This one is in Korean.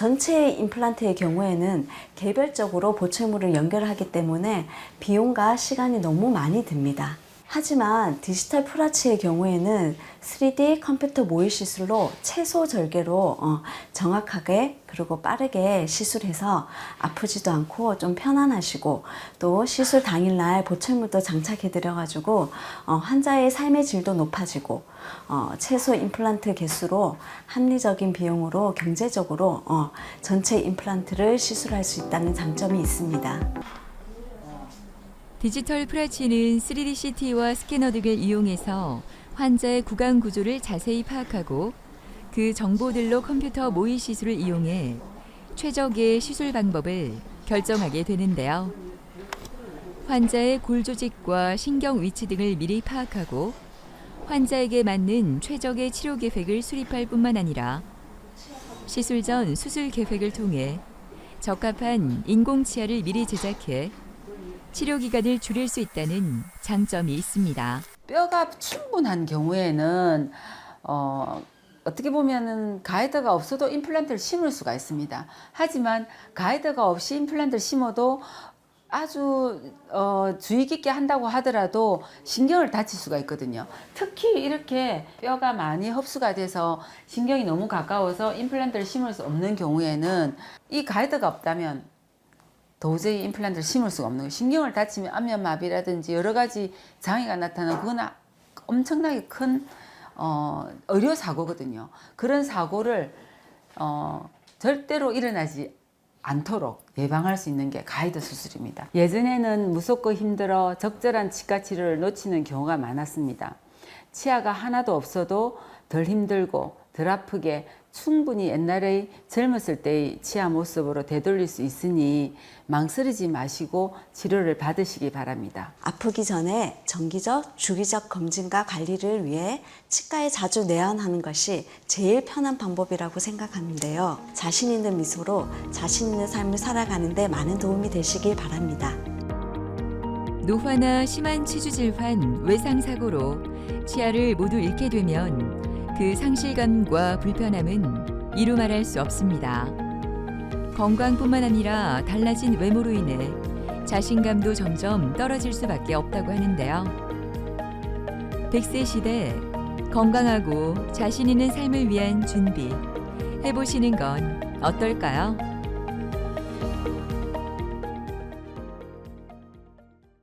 전체 임플란트의 경우에는 개별적으로 보철물을 연결하기 때문에 비용과 시간이 너무 많이 듭니다. 하지만 디지털 프라치의 경우에는 3D 컴퓨터 모의 시술로 최소 절개로 어, 정확하게 그리고 빠르게 시술해서 아프지도 않고 좀 편안하시고 또 시술 당일날 보철물도 장착해 드려가지고 어, 환자의 삶의 질도 높아지고 어, 최소 임플란트 개수로 합리적인 비용으로 경제적으로 어, 전체 임플란트를 시술할 수 있다는 장점이 있습니다. 디지털 프라치는 3D CT와 스캐너 등을 이용해서 환자의 구강 구조를 자세히 파악하고 그 정보들로 컴퓨터 모의 시술을 이용해 최적의 시술 방법을 결정하게 되는데요. 환자의 골 조직과 신경 위치 등을 미리 파악하고 환자에게 맞는 최적의 치료 계획을 수립할 뿐만 아니라 시술 전 수술 계획을 통해 적합한 인공치아를 미리 제작해 치료 기간을 줄일 수 있다는 장점이 있습니다. 뼈가 충분한 경우에는 어, 어떻게 보면은 가이드가 없어도 임플란트를 심을 수가 있습니다. 하지만 가이드가 없이 임플란트를 심어도 아주 어, 주의 깊게 한다고 하더라도 신경을 다칠 수가 있거든요. 특히 이렇게 뼈가 많이 흡수가 돼서 신경이 너무 가까워서 임플란트를 심을 수 없는 경우에는 이 가이드가 없다면 도저히 임플란트를 심을 수가 없는 거예요. 신경을 다치면 안면마비라든지 여러 가지 장애가 나타나는 그건 아- 엄청나게 큰 어, 의료 사고거든요. 그런 사고를 어, 절대로 일어나지 않도록 예방할 수 있는 게 가이드 수술입니다. 예전에는 무섭고 힘들어 적절한 치과 치료를 놓치는 경우가 많았습니다. 치아가 하나도 없어도 덜 힘들고 덜 아프게 충분히 옛날의 젊었을 때의 치아 모습으로 되돌릴 수 있으니 망설이지 마시고 치료를 받으시기 바랍니다. 아프기 전에 정기적, 주기적 검진과 관리를 위해 치과에 자주 내원하는 것이 제일 편한 방법이라고 생각하는데요. 자신 있는 미소로 자신 있는 삶을 살아가는데 많은 도움이 되시길 바랍니다. 노화나 심한 치주 질환, 외상 사고로 치아를 모두 잃게 되면 그 상실감과 불편함은 이루 말할 수 없습니다. 건강뿐만 아니라 달라진 외모로 인해 자신감도 점점 떨어질 수밖에 없다고 하는데요. 100세 시대 건강하고 자신 있는 삶을 위한 준비 해보시는 건 어떨까요?